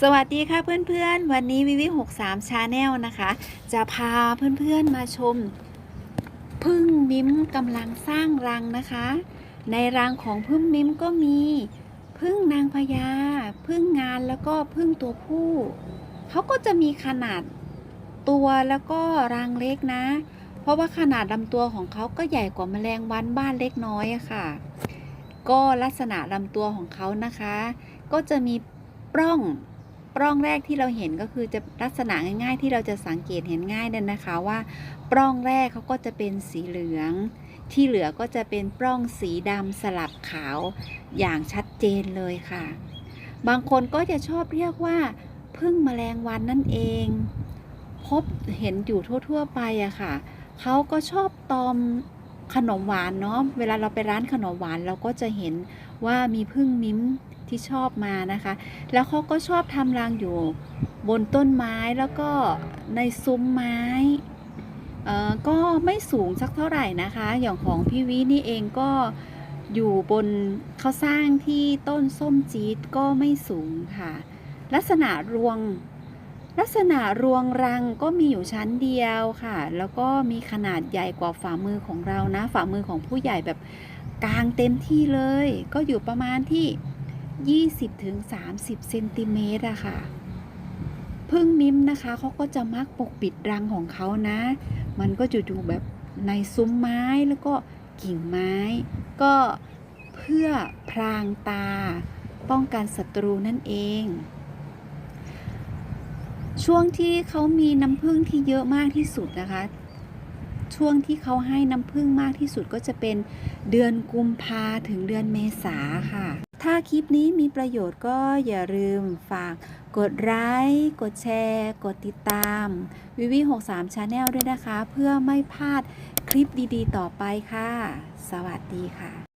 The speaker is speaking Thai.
สวัสดีค่ะเพื่อนๆ วันนี้วิวิ63ชาแนลนะคะ จะพาเพื่อนๆมาชมพึ่งมิ้มกำลังสร้างรังนะคะ ในรังของพึ่งมิ้มก็มีพึ่งนางพญาพึ่งงานแล้วก็พึ่งตัวผู้เขาก็จะมีขนาดตัวแล้วก็รังเล็กนะ เพราะว่าขนาดลำตัวของเขาก็ใหญ่กว่าแมลงวันบ้านเล็กน้อยอะค่ะ ก็ลักษณะลำตัวของเขานะคะ ก็จะมีปล้อง ปล้องแรกที่เราเห็นก็คือจะลักษณะง่ายๆ ที่เราจะสังเกตเห็นง่ายนั่นนะคะว่า ปล้องแรกเขาก็จะเป็นสีเหลือง ที่เหลือก็จะเป็นปล้องสีดำสลับขาวอย่างชัดเจนเลยค่ะ บางคนก็จะชอบเรียกว่าพึ่งแมลงวันนั่นเอง พบเห็นอยู่ทั่วๆไปอะค่ะเขาก็ชอบตอม ขนมหวานเนาะเวลาเราไปร้านขนมหวานเราก็จะเห็นว่ามีพึ่งมิ้มที่ชอบมานะคะ แล้วเขาก็ชอบทำรังอยู่บนต้นไม้แล้วก็ในซุ้มไม้เอ่อก็ไม่สูงสักเท่าไหร่นะคะ อย่างของพี่วินี่เองก็อยู่บนเขาสร้างที่ต้นส้มจี๊ดก็ไม่สูงค่ะ ลักษณะรวง ลักษณะรวงรังก็มีอยู่ชั้นเดียวค่ะ แล้วก็มีขนาดใหญ่กว่าฝ่ามือของเรานะ ฝ่ามือของผู้ใหญ่แบบกลางเต็มที่เลย ก็อยู่ประมาณที่ 20-30เซนติเมตรอะค่ะพึ่งมิมนะคะเขาก็จะมักปกปิดรังของเขานะ มันก็จะอยู่แบบในซุ้มไม้แล้วก็กิ่งไม้ ก็เพื่อพรางตา ป้องกันศัตรูนั่นเอง ช่วงที่เขามีน้ำผึ้งที่เยอะมากที่สุดนะคะ ช่วงที่เขาให้น้ำผึ้งมากที่สุดก็จะเป็นเดือนกุมภาถึงเดือนเมษาค่ะ ถ้าคลิปนี้มีประโยชน์ก็อย่าลืมฝากกดไลค์กดแชร์ กดติดตามวิวิ63 Channel ด้วยนะคะ เพื่อไม่พลาดคลิปดีๆ ต่อไปค่ะ สวัสดีค่ะ